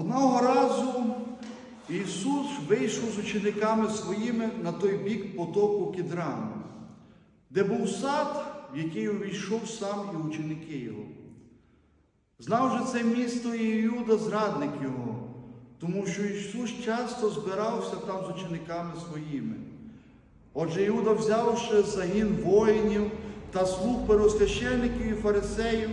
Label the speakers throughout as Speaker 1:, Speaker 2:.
Speaker 1: Одного разу Ісус вийшов з учениками своїми на той бік потоку Кідрану, де був сад, в який увійшов сам і ученики його. Знав же це місто і Іуда, зрадник його, тому що Ісус часто збирався там з учениками своїми. Отже, Іуда, взявши загін воїнів та слуг первосвящеників і фарисеїв,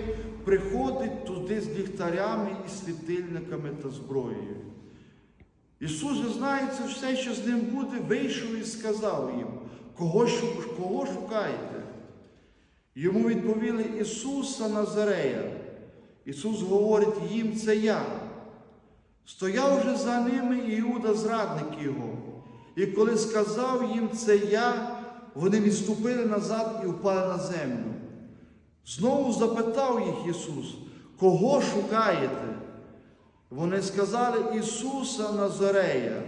Speaker 1: приходить туди з ліхтарями і світильниками та зброєю. Ісус же все, що з ним буде, вийшов і сказав їм, кого, кого шукаєте? Йому відповіли Ісуса Назарея. Ісус говорить їм, це я. Стояв же за ними Іуда, зрадник його. І коли сказав їм це я, вони відступили назад і впали на землю. Знову запитав їх Ісус, кого шукаєте? Вони сказали Ісуса Назарея.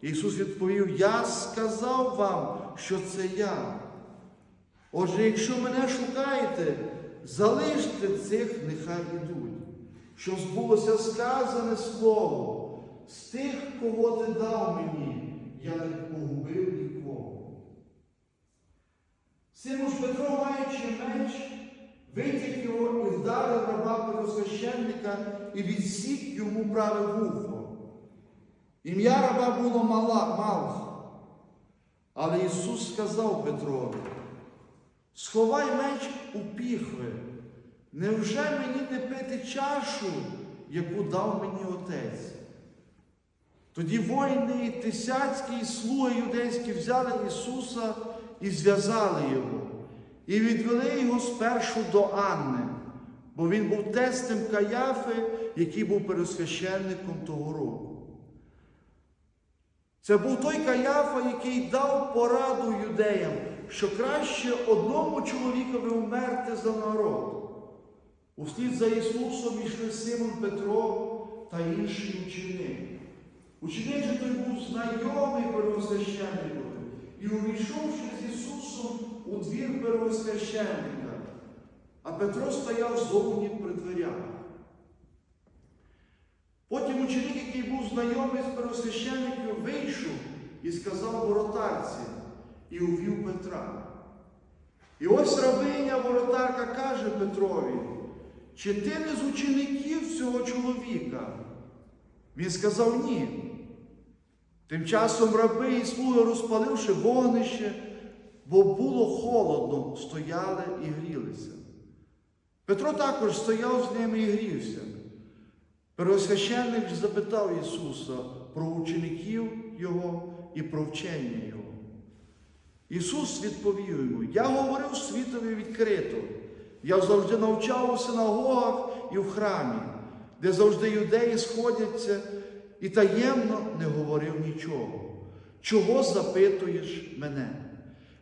Speaker 1: Ісус відповів: Я сказав вам, що це я. Отже, якщо мене шукаєте, залиште цих, нехай ідуть, щоб збулося сказане слово, з тих, кого ти дав мені, я не погубив нікого. Симон ж Петро, маючи меч, витяг його і вдарив раба первосвященника і відсік йому праве вухо. Ім'я раба було мала, Малх. Але Ісус сказав Петрові, сховай меч у піхви. Невже мені не пити чашу, яку дав мені Отець? Тоді воїни тисяцькі і слуги юдейські взяли Ісуса і зв'язали Його, і відвели його спершу до Анни, бо він був тестем Каяфи, який був пересвященником того року. Це був той Каяфа, який дав пораду юдеям, що краще одному чоловікові вмерти за народ. Услід за Ісусом йшли Симон Петро та інші ученики. Ученик же той був знайомий первосвященникові і увійшовши у двір первосвященника, а Петро стояв зовні при дверях. Потім ученик, який був знайомий з первосвященником, вийшов і сказав воротарці і увів Петра. І ось рабиня воротарка каже Петрові, чи ти не з учеників цього чоловіка? Він сказав ні. Тим часом раби і слуги, розпаливши вогнище, бо було холодно, стояли і грілися. Петро також стояв з ними і грівся. Первосвященник запитав Ісуса про учеників Його і про вчення Його. Ісус відповів йому, я говорив світові відкрито. Я завжди навчав у синагогах і в храмі, де завжди юдеї сходяться, і таємно не говорив нічого. Чого запитуєш мене?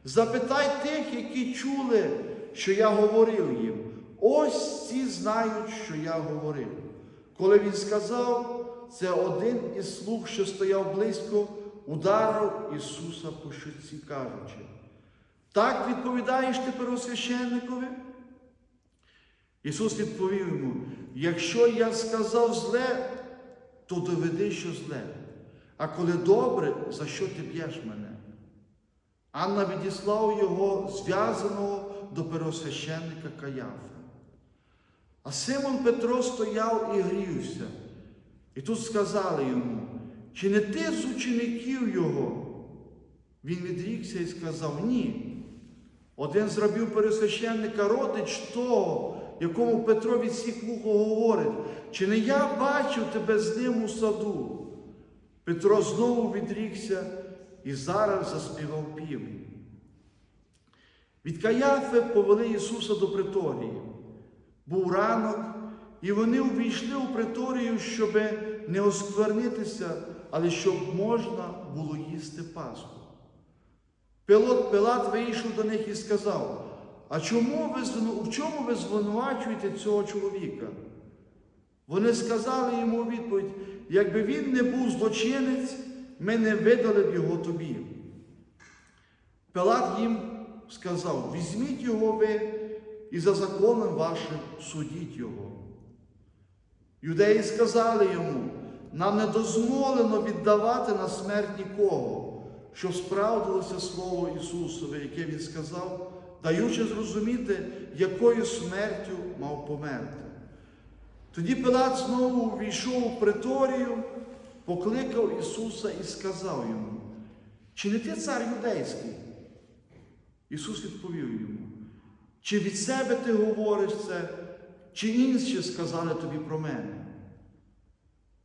Speaker 1: Запитай тих, які чули, що я говорив їм. Ось ці знають, що я говорив. Коли він сказав, це один із слуг, що стояв близько, ударив Ісуса по щоці, кажучи, так відповідаєш ти первосвященникові? Ісус відповів йому, якщо я сказав зле, то доведи, що зле. А коли добре, за що ти б'єш мене? Анна відіслав його зв'язаного до первосвященника Каяфи. А Симон Петро стояв і грівся. І тут сказали йому, чи не ти з учеників його? Він відрікся і сказав ні. Один з пересвященника родич того, якому Петро від всіх вухо говорить, чи не я бачив тебе з ним у саду? Петро знову відрікся і зараз заспівав півень. Від Каяфи повели Ісуса до приторії. Був ранок, і вони увійшли у приторію, щоб не осквернитися, але щоб можна було їсти Пасху. Пилот Пилат вийшов до них і сказав: А чому ви, в чому ви звинувачуєте цього чоловіка? Вони сказали йому відповідь, якби він не був злочинець, ми не видали б його тобі. Пилат їм сказав: візьміть його ви і за законом вашим судіть його. Юдеї сказали йому, нам не дозволено віддавати на смерть нікого, щоб справдилося Слово Ісусове, яке Він сказав, даючи зрозуміти, якою смертю мав померти. Тоді Пилат знову увійшов у приторію, покликав Ісуса і сказав йому, чи не ти цар юдейський? Ісус відповів йому, чи від себе ти говориш це, чи інші сказали тобі про мене?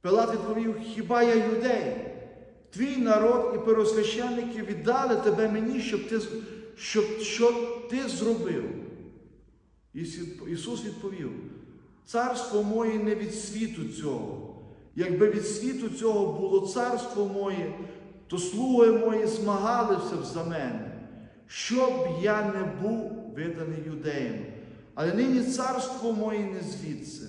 Speaker 1: Пилат відповів, хіба я юдей? Твій народ і первосвященники віддали тебе мені, щоб ти, щоб, що ти зробив. Ісус відповів, царство моє не від світу цього. Якби від світу цього було царство моє, то слуги мої змагалися б за мене, щоб я не був виданий юдеям. Але нині царство моє не звідси.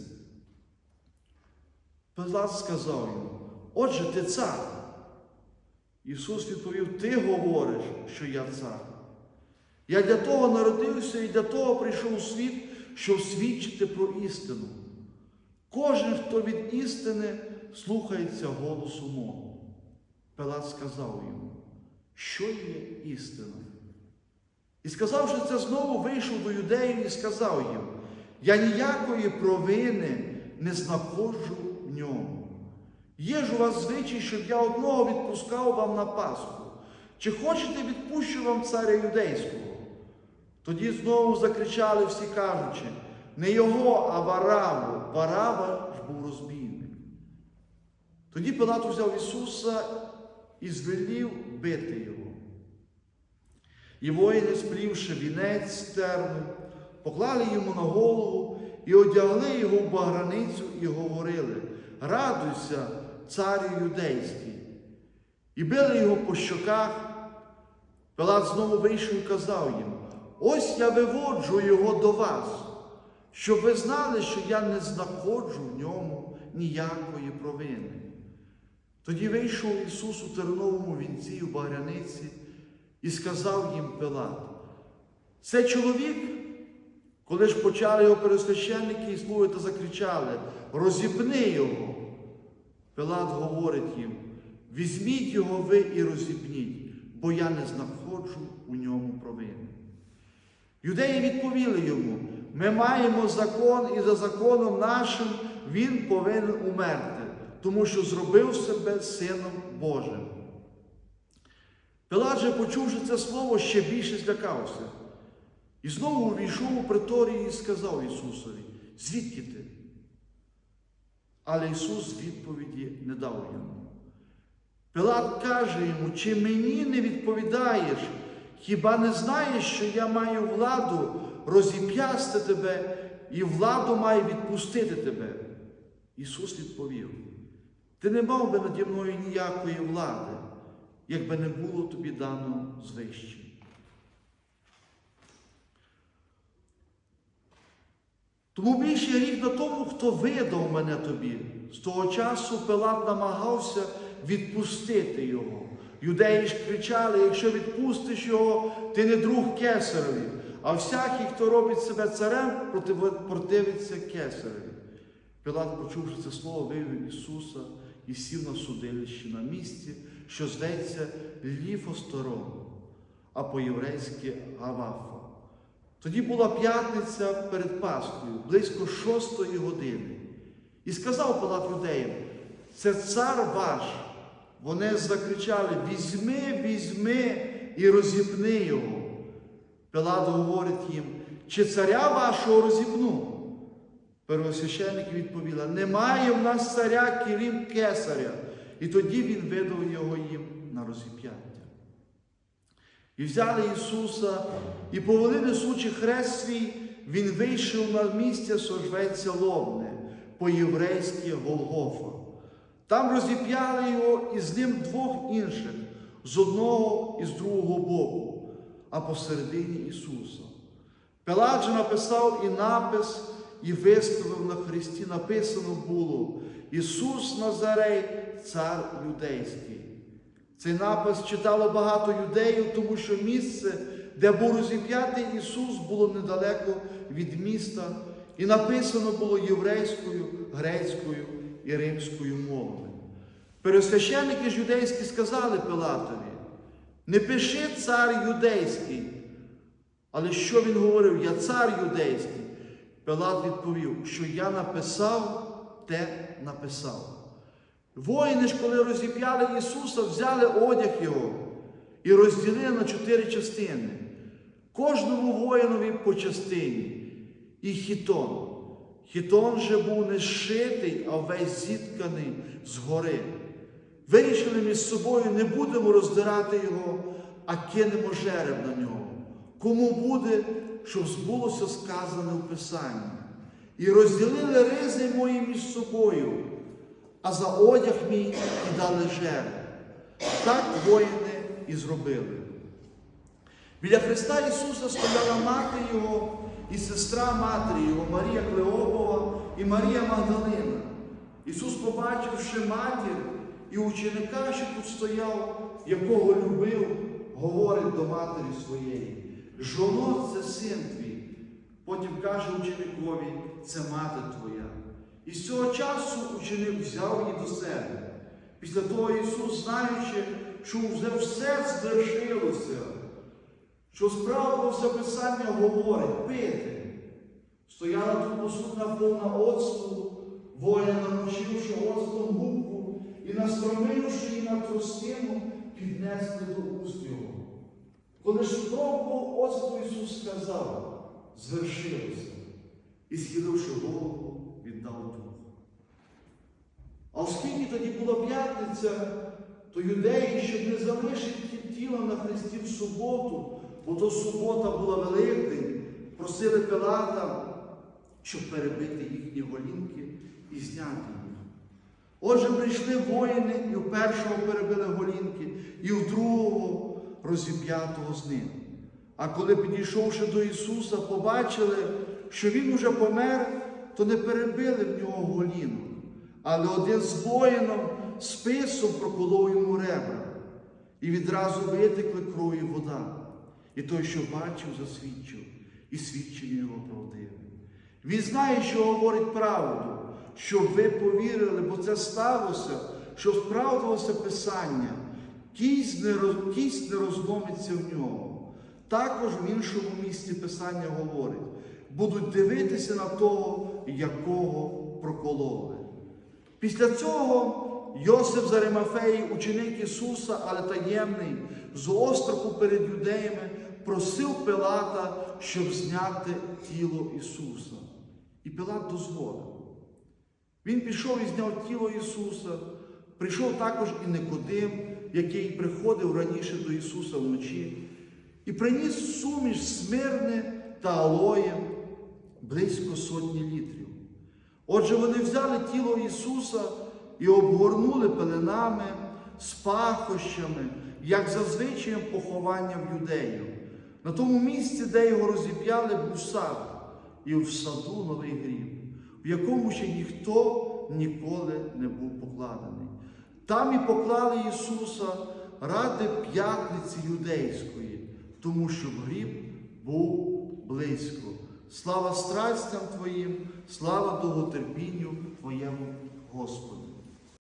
Speaker 1: Пилат сказав йому, отже, ти цар. Ісус відповів, ти говориш, що я цар. Я для того народився і для того прийшов у світ, щоб свідчити про істину. Кожен, хто від істини слухається голосу мого. Пилат сказав йому, що є істина? І сказавши це, знову вийшов до юдеїв і сказав їм, я ніякої провини не знаходжу в ньому. Є ж у вас звичай, щоб я одного відпускав вам на Пасху. Чи хочете відпущу вам царя юдейського? Тоді знову закричали всі кажучи, не його, а Вараву. Варава ж був розбійник. Тоді Пилат взяв Ісуса і звелів бити його. І воїни, сплівши вінець терну, поклали йому на голову і одягли його в баграницю і говорили: Радуйся, царю юдейський. І били його по щоках. Пилат знову вийшов і казав їм: Ось я виводжу його до вас, щоб ви знали, що я не знаходжу в ньому ніякої провини. Тоді вийшов Ісус у терновому вінці і в багряниці і сказав їм Пилат, це чоловік, коли ж почали його пересвященники і слуги та закричали, розіпни його. Пилат говорить їм, візьміть його ви і розіпніть, бо я не знаходжу у ньому провини. Юдеї відповіли йому, ми маємо закон, і за законом нашим він повинен умерти, тому що зробив себе Сином Божим. Пилат же, почувши це слово, ще більше злякався. І знову увійшов у приторію і сказав Ісусові, звідки ти? Але Ісус відповіді не дав йому. Пилат каже йому, чи мені не відповідаєш, хіба не знаєш, що я маю владу розіп'ясти тебе і владу маю відпустити тебе? Ісус відповів, ти не мав би наді мною ніякої влади, якби не було тобі дано звище. Тому більше рік на тому, хто видав мене тобі. З того часу Пилат намагався відпустити його. Юдеї ж кричали: якщо відпустиш його, ти не друг кесареві, а всякий, хто робить себе царем, противиться кесареві. Пилат, почувши це слово, вивів Ісуса і сів на судилище на місці, що зветься Ліфосторон, а по-єврейськи Гавафа. Тоді була п'ятниця перед Пасхою, близько шостої години. І сказав Пилат юдеям, це цар ваш. Вони закричали: Візьми, візьми і розіпни його. Пилат говорить їм, чи царя вашого розіпну? Первосвященники відповіли, немає в нас царя, крім кесаря. І тоді він видав його їм на розіп'яття. І взяли Ісуса, і повели несучи хрест свій, Він вийшов на місце сожветься лобне, по-єврейськи Голгофа. Там розіп'яли його і з ним двох інших, з одного і з другого боку, а посередині Ісуса. Пилат же написав і напис, і виставив на хресті. Написано було Ісус Назарей, цар юдейський. Цей напис читало багато юдеїв, тому що місце, де був розіп'ятий Ісус, було недалеко від міста, і написано було єврейською, грецькою і римською мовами. Пересвященники ж юдейські сказали Пилатові, не пиши цар юдейський. Але що він говорив? Я цар юдейський. Пилат відповів, що я написав, те написав. Воїни ж, коли розіп'яли Ісуса, взяли одяг Його і розділили на чотири частини. Кожному воїнові по частині. І хітон. Хітон же був не зшитий, а весь зітканий згори. Вирішили між собою, не будемо роздирати його, а кинемо жереб на нього. Кому буде, щоб збулося сказане в Писанні. І розділили ризи мої між собою, а за одяг мій і дали жереб. Так воїни і зробили. Біля Христа Ісуса стояла мати Його і сестра матері Його, Марія Клеопова і Марія Магдалина. Ісус, побачивши матір і ученика, що тут стояв, якого любив, говорить до матері своєї. Жоно, це син твій. Потім каже ученикові, це мати твоя. І з цього часу ученик взяв її до себе. Після того Ісус, знаючи, що вже все звершилося, що справилося Писання говорить, пити. Стояла тут посудна повна оцту, воїн намочивши оцтом губку і настромивши її на тростину, піднесли до уст його. Коли ж спробував оцту Ісус сказав, звершилося, і схиливши голову, віддав дух. А оскільки тоді була п'ятниця, то юдеї, щоб не залишити тіло на Христі в суботу, бо то субота була Великдень, просили Пилата, щоб перебити їхні голінки і зняти їх. Отже, прийшли воїни, і у першого перебили голінки, і у другого розіп'ятого з ним. А коли, підійшовши до Ісуса, побачили, що Він уже помер, то не перебили в нього голінок. Але один з воїном списом проколов йому ребра, і відразу витекли кров і вода. І той, що бачив, засвідчив, і свідчення його правдиве. Він знає, що говорить правду, щоб ви повірили, бо це сталося, що справдилося Писання, кість не, роз... розломиться в нього. Також в іншому місці Писання говорить, будуть дивитися на того, якого прокололи. Після цього Йосип з ученик Ісуса, але таємний, з остраху перед юдеями, просив Пилата, щоб зняти тіло Ісуса. І Пилат дозволив. Він пішов і зняв тіло Ісуса. Прийшов також і Никодим, який приходив раніше до Ісуса вночі, і приніс суміш смирне та алоє близько сотні літрів. Отже, вони взяли тіло Ісуса і обгорнули пеленами з пахощами, як за поховання в юдею. На тому місці, де його розіп'яли, був сад, і в саду новий гріб, в якому ще ніхто ніколи не був покладений. Там і поклали Ісуса ради п'ятниці юдейської, тому що гріб був близько. Слава страстям Твоїм, слава довготерпінню Твоєму Господу.